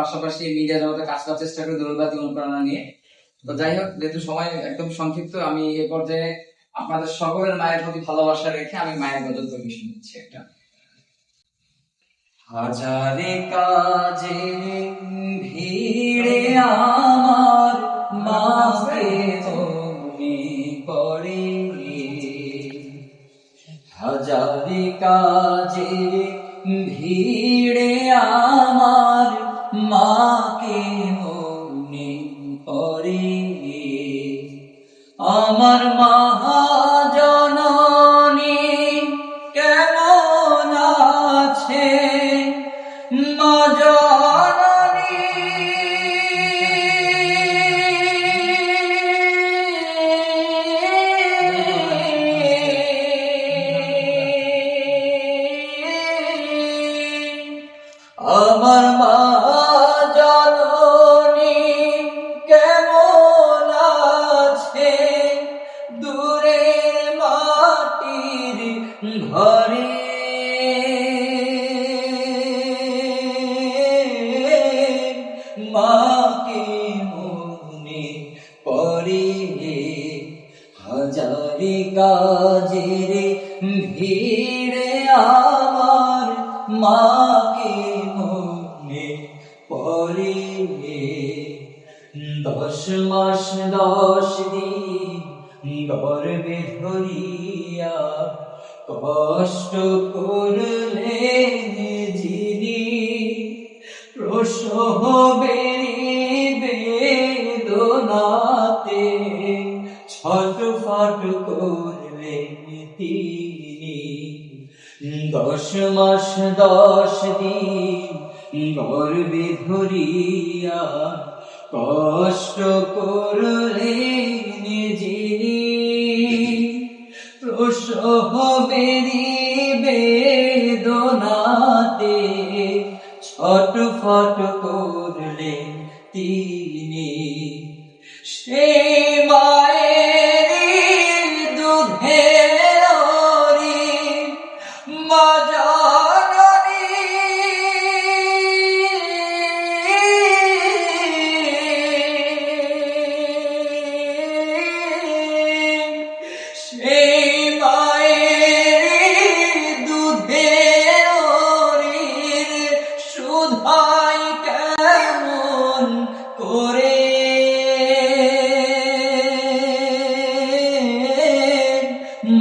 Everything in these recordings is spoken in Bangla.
পাশাপাশি মিডিয়া জগতে কাজ করার চেষ্টা অনুপ্রেরণা নিয়ে। তো যাই হোক, যেহেতু সময় একদম সংক্ষিপ্ত, আমি এ পর্যায়ে আপনাদের সকলের মায়ের প্রতি ভালোবাসা রেখে আমি মায়ের গজল তৈরি শুনছি একটা। হাজারে কাজে ভিড়ে আমার মাকে পড়ে হাজারে কাজে মাকে মনে পড়ে আমার মহাজননী কেমন আছে? মা ভিড়ে আমার মাকে মনে পড়ে দশ মাস, দশ দিন গর্বে ধরিয়া কষ্ট করলে যিনি প্রসহ বেদনাতে ছটফট করলেন তিনি দশ মাস দশ দিন গর্বে ধরিয়া কষ্ট করলে যিনি প্রসহ বেদনাতে। ছটফট করলেন তিনি। সে মায়ের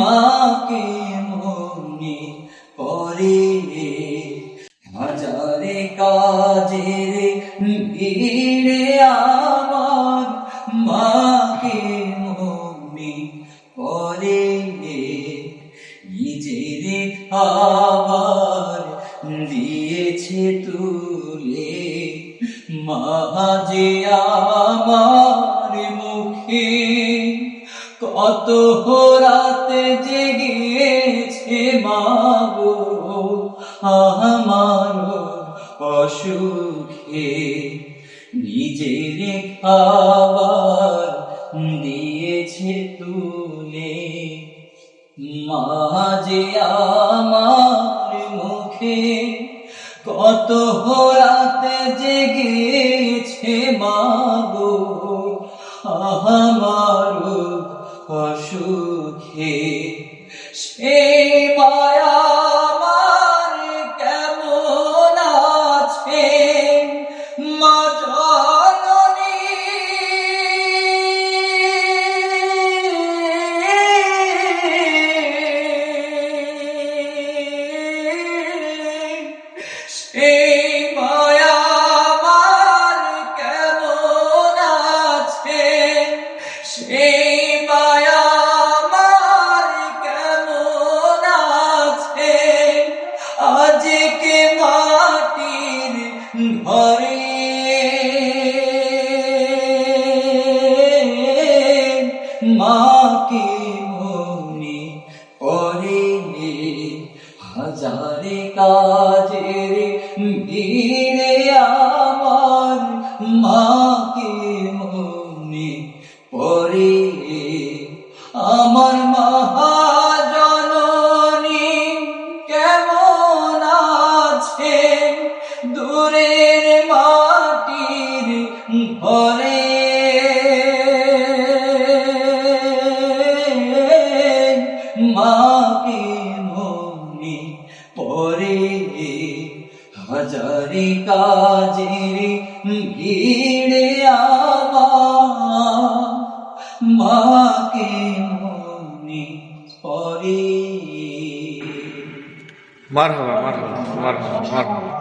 মাকে মনে পরে হাজারে কাজের ভিড়ে আমার মাকে মনে পরে নিজের খাবার দিয়েছে তুলে মা যে আমার কত রাতে জেগেছে মাগো আমার অসুখে। নিজের খাবার দিয়েছে তুলে, মা যে আমার মুখে কত রাতে জেগেছে মাগো আমার অসুখে সে মাকে মনে পরে হাজারে কাজের ভিড়ে আমার মাকে মনে পরে আমার মহাজননী কেমন আছে? দূরের মাকে মনে পরে হাজারি কাজের ভিড়ে আমার মাকে মনে পরে মারহাবা মারহাবা মারহাবা মারহাবা।